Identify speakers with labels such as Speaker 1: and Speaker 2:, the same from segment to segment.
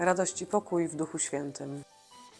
Speaker 1: Radość i pokój w Duchu Świętym.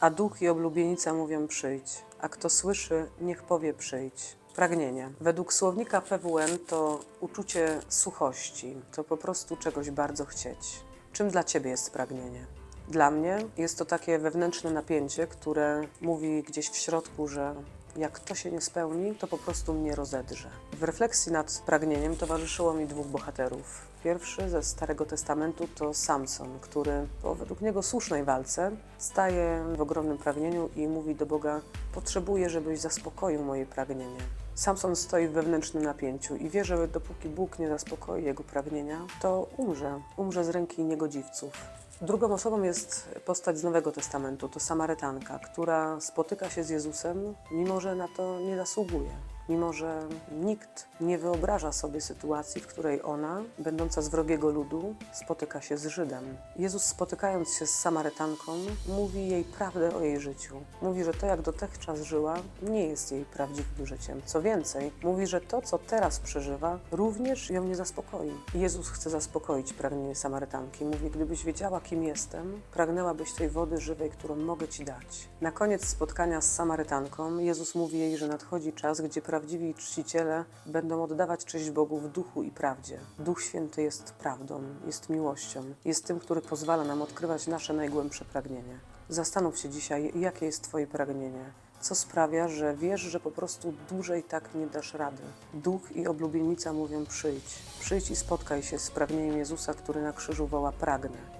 Speaker 1: A Duch i oblubienica mówią przyjdź, a kto słyszy, niech powie przyjdź. Pragnienie. Według słownika PWN to uczucie suchości, to po prostu czegoś bardzo chcieć. Czym dla Ciebie jest pragnienie? Dla mnie jest to takie wewnętrzne napięcie, które mówi gdzieś w środku, że jak to się nie spełni, to po prostu mnie rozedrze. W refleksji nad pragnieniem towarzyszyło mi dwóch bohaterów. Pierwszy ze Starego Testamentu to Samson, który po według niego słusznej walce staje w ogromnym pragnieniu i mówi do Boga: Potrzebuję, żebyś zaspokoił moje pragnienie. Samson stoi w wewnętrznym napięciu i wie, że dopóki Bóg nie zaspokoi jego pragnienia, to umrze. Umrze z ręki niegodziwców. Drugą osobą jest postać z Nowego Testamentu, to Samarytanka, która spotyka się z Jezusem, mimo że na to nie zasługuje. Mimo, że nikt nie wyobraża sobie sytuacji, w której ona, będąca z wrogiego ludu, spotyka się z Żydem. Jezus, spotykając się z Samarytanką, mówi jej prawdę o jej życiu. Mówi, że to, jak dotychczas żyła, nie jest jej prawdziwym życiem. Co więcej, mówi, że to, co teraz przeżywa, również ją nie zaspokoi. Jezus chce zaspokoić pragnienie Samarytanki. Mówi, gdybyś wiedziała, kim jestem, pragnęłabyś tej wody żywej, którą mogę ci dać. Na koniec spotkania z Samarytanką Jezus mówi jej, że nadchodzi czas, gdzie prawdziwi czciciele będą oddawać cześć Bogu w duchu i prawdzie. Duch Święty jest prawdą, jest miłością, jest tym, który pozwala nam odkrywać nasze najgłębsze pragnienie. Zastanów się dzisiaj, jakie jest Twoje pragnienie. Co sprawia, że wiesz, że po prostu dłużej tak nie dasz rady. Duch i oblubienica mówią przyjdź. Przyjdź i spotkaj się z pragnieniem Jezusa, który na krzyżu woła pragnę.